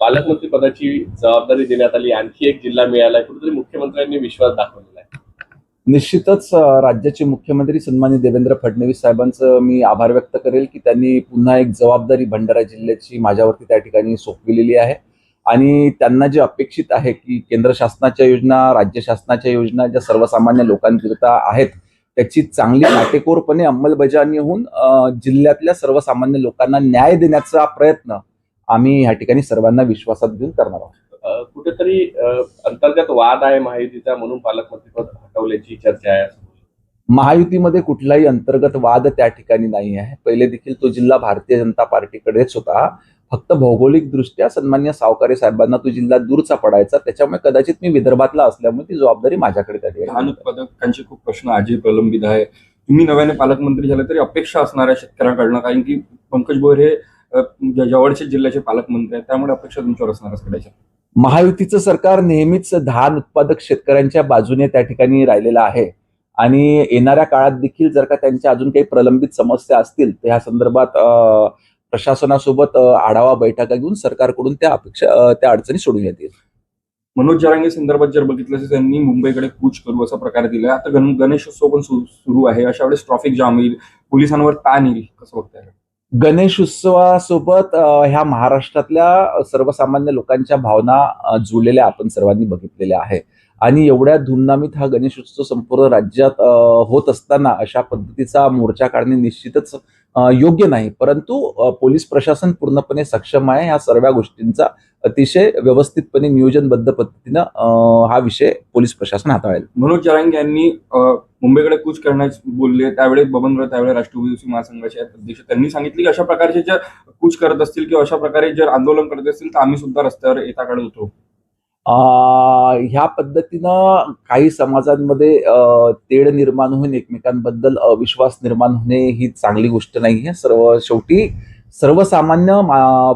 पालकमंत्री पदाची जबाबदारी देण्यात आली. आणखी एक जिल्हा मिळाला कुठेतरी मुख्यमंत्र्यांनी विश्वास दाखवलेला आहे. निश्चितच राज्याचे मुख्यमंत्री सन्मान्य देवेंद्र फडणवीस साहेबांचं मी आभार व्यक्त करेल की त्यांनी पुन्हा एक जबाबदारी भंडारा जिल्ह्याची माझ्यावरती त्या ठिकाणी सोपविलेली आहे. आणि त्यांना जे अपेक्षित आहे की केंद्र शासनाच्या योजना राज्य शासनाच्या योजना ज्या सर्वसामान्य लोकांकरिता आहेत त्याची चांगली काटेकोरपणे अंमलबजावणी होऊन जिल्ह्यातल्या सर्वसामान्य लोकांना न्याय देण्याचा प्रयत्न आम्ही ह्या ठिकाणी सर्वांना विश्वासात घेऊन करणार आहोत. कुठेतरी अंतर्गत वाद आहे महायुतीचा म्हणून पालकमंत्रीपद हटवल्याची चर्चा आहे महायुतीमध्ये कुठलाही अंतर्गत वाद त्या ठिकाणी नाही आहे. पहिले देखील तो जिल्हा भारतीय जनता पार्टीकडेच होता. फक्त भौगोलिक दृष्ट्या सन्मान्य सावकारे साहेबांना तो जिल्हा दूरचा पडायचा. त्याच्यामुळे कदाचित मी विदर्भातला असल्यामुळे ती जबाबदरी माझ्याकडे त्या ठिकाणी उत्पादकांचे खूप प्रश्न आजही प्रलंबित आहे तुम्ही नव्याने पालकमंत्री झाले तरी अपेक्षा असणाऱ्या शेतकऱ्यांकडनं कारण की पंकज भोयर हे जवळचे जिल्ह्याचे पालकमंत्री आहेत त्यामुळे अपेक्षा तुमच्यावर असणार सगळ्याच्या महायुतीचं सरकार नेहमीच धान उत्पादक शेतकऱ्यांच्या बाजूने त्या ठिकाणी राहिलेलं आहे. आणि येणाऱ्या काळात देखील जर का त्यांच्या अजून काही प्रलंबित समस्या असतील तर ह्या संदर्भात अ, प्रशासनासोबत आढावा बैठका घेऊन सरकारकडून त्या अपेक्षा त्या अडचणी सोडून येतील मनोज जरांगे संदर्भात जर बघितलं तर त्यांनी मुंबईकडे कूच करू असा प्रकार दिला आता गणेशोत्सव पण सुरू सुरू आहे. अशा वेळेस ट्रॉफिक जाम येईल. पोलिसांवर ताण येईल कसं बघताय गणेश उत्सवासोबत ह्या महाराष्ट्रातल्या सर्वसामान्य लोकांच्या भावना जुळलेल्या आपण सर्वांनी बघितलेल्या आहे आणि एवढ्या धुमधामीत हा गणेश उत्सव संपूर्ण राज्यात होत असताना अशा पद्धतीचा मोर्चा काढणे निश्चितच योग्य नाही. परंतु पोलीस प्रशासन पूर्णपणे सक्षम आहे. ह्या सर्व गोष्टींचा अतिशय व्यवस्थितपणे नियोजनबद्ध पद्धतीनं हा विषय पोलीस प्रशासन हाताळेल. मनोज जरांगे यांनी मुंबईकडे कूच करण्यास बोलले त्यावेळेस बबनराव त्यावेळेस राष्ट्रवादी महासंघाचे अध्यक्ष. त्यांनी सांगितले की अशा प्रकारचे जर कूच करत असतील किंवा अशा प्रकारे जर आंदोलन करत असतील तर आम्ही सुद्धा रस्त्यावर येता काढत होतो ह्या पद्धतीनं काही समाजांमध्ये तेढ निर्माण होऊन एकमेकांबद्दल अविश्वास निर्माण होणे ही चांगली गोष्ट नाही आहे. सर्व शेवटी सर्वसामान्य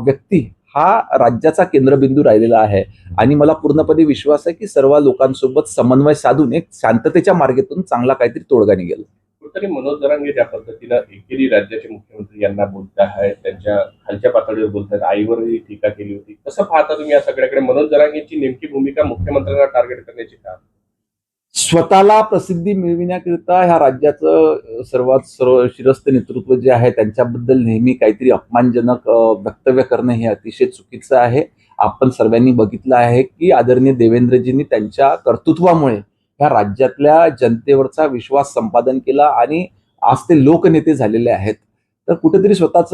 व्यक्ती हा राज्याचा केंद्रबिंदू राहिलेला आहे. आणि मला पूर्णपणे विश्वास आहे की सर्व लोकांसोबत समन्वय साधून एक शांततेच्या मार्गातून चांगला काहीतरी तोडगा निघेल. तरी मनोज दरांगे ज्या पद्धतीनं एकेरी राज्याचे मुख्यमंत्री यांना बोलत आहेत त्यांच्या खालच्या पातळीवर बोलत आहेत आईवरही टीका केली होती. कसं पाहता तुम्ही या सगळ्याकडे? मनोज दरांगेची नेमकी भूमिका मुख्यमंत्र्यांना टार्गेट करण्याची का? स्वतःला प्रसिद्धी मिळविण्याकरिता ह्या राज्याचं सर्वात सर्व शिरस्त नेतृत्व जे आहे त्यांच्याबद्दल नेहमी काहीतरी अपमानजनक वक्तव्य करणं हे अतिशय चुकीचं आहे. आपण सर्वांनी बघितलं आहे की आदरणीय देवेंद्रजींनी त्यांच्या कर्तृत्वामुळे ह्या राज्यातल्या जनतेवरचा विश्वास संपादन केला आणि आज ते लोकनेते झालेले आहेत. तर कुठेतरी स्वतःच